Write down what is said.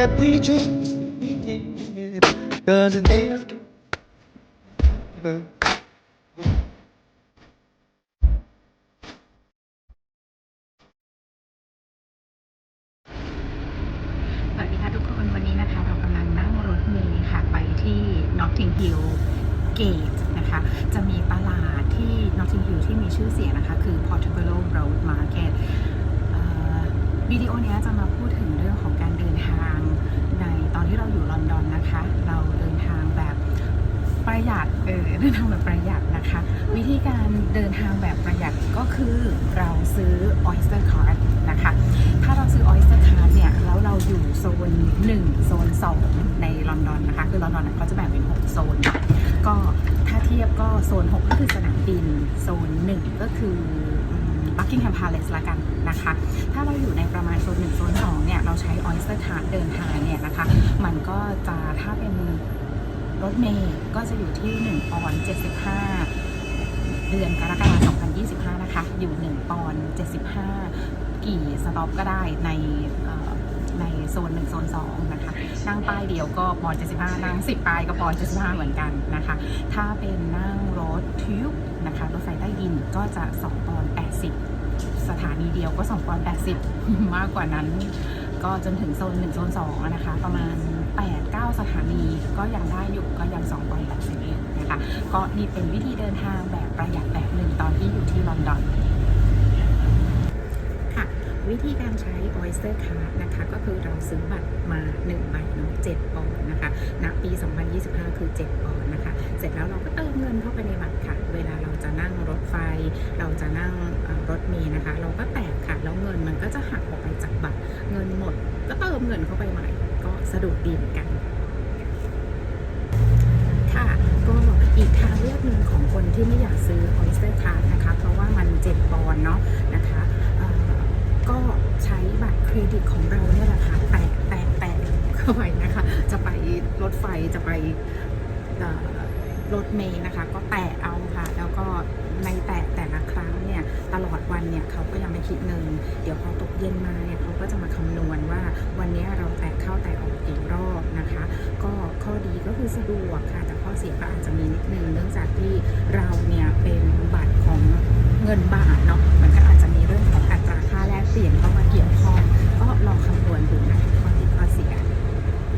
that we dream. Cause it's there. สวัสดีค่ะทุกคนวันนี้นะคะเรากำลังนั่งรถเมล์ค่ะไปที่ Notting Hill Gate นะคะ จะมีตลาดที่ Notting Hill ที่มีชื่อเสียงนะคะ คือ Portobello Road Market วิดีโอนี้จะมาพูดถึงเรื่องของการเดินทางในตอนที่เราอยู่ลอนดอนนะคะ เราเดินทางแบบประหยัดเออเดินทางแบบประหยัดนะคะ วิธีการเดินทางแบบประหยัดก็คือเราซื้อ Oyster Card นะคะ ถ้าเราซื้อ Oyster Card เนี่ยแล้วเราอยู่โซน 1 โซน 2 ในลอนดอนนะคะ คือลอนดอนเนี่ยเขาจะแบ่งเป็น 6 โซน ก็ถ้าเทียบก็โซน 6 ก็คือสนามบิน โซน 1 ก็คือบักกิงแฮมพาเลสละกันนะคะ ถ้าเราอยู่ เดินทางเนี่ยนะคะ มันก็จะถ้าเป็นรถเมย์ก็จะอยู่ที่1ปอนด์75 เดือนกรกฎาคม2025 นะคะ อยู่1ปอนด์75 กี่สต็อปก็ได้ในในโซน 1 โซน 2 นะคะ นั่งป้ายเดียวก็ปอนด์75 นั่ง 10 ป้ายก็ปอนด์75 เหมือนกันนะคะ ถ้าเป็นนั่งรถทิวบนะคะรถไฟใต้ดินก็จะ 2 ปอนด์80 สถานีเดียวก็ 2 ปอนด์80 มากกว่านั้น ก็จนถึงโซน1โซน2อะนะคะ ประมาณ 8-9 สถานี ก็ยังได้อยู่ก็ยัง2ปอนด์80เองนะคะ ก็นี่เป็นวิธีเดินทางแบบประหยัดแบบหนึ่งตอนที่อยู่ที่ลอนดอนค่ะวิธีการใช้ Oyster Card นะคะ ก็คือเราซื้อบัตรมา1ใบเนาะ7ปอนด์นะคะณปี 2025 คือ 7ปอนด์นะคะ เสร็จแล้วเราก็เติมเงินเข้าไปในบัตรค่ะ เวลาเราจะนั่งรถไฟ เราจะนั่งรถเมล์นะคะ เราก็แตกค่ะ แล้วเงินมันก็จะหักออกไปจากบัตร เงินหมด ก็เติมเงินเข้าไปใหม่ ก็สะดวกดีเหมือนกันค่ะ ก็อีกทางเลือกหนึ่งของคนที่ไม่อยากซื้อ Oyster Card นะคะ เพราะว่ามัน7ปอนเนาะนะคะก็ใช้บัตรเครดิตของเราเนี่ยแหละค่ะแตะแตะแตะเข้าไปนะคะ จะไปรถไฟจะไป รถเมย์นะคะ ก็แตะเอาค่ะ แล้วก็ในแตะแต่ละครั้งเนี่ยตลอดวันเนี่ยเขาก็ยังไม่คิดเงิน เดี๋ยวพอตกเย็นมาเนี่ยเขาก็จะมาคำนวณว่าวันนี้เราแตะเข้าแตะออกกี่รอบนะคะ ก็ข้อดีก็คือสะดวกค่ะ แต่ข้อเสียก็อาจจะมีนิดนึงเนื่องจากที่เรา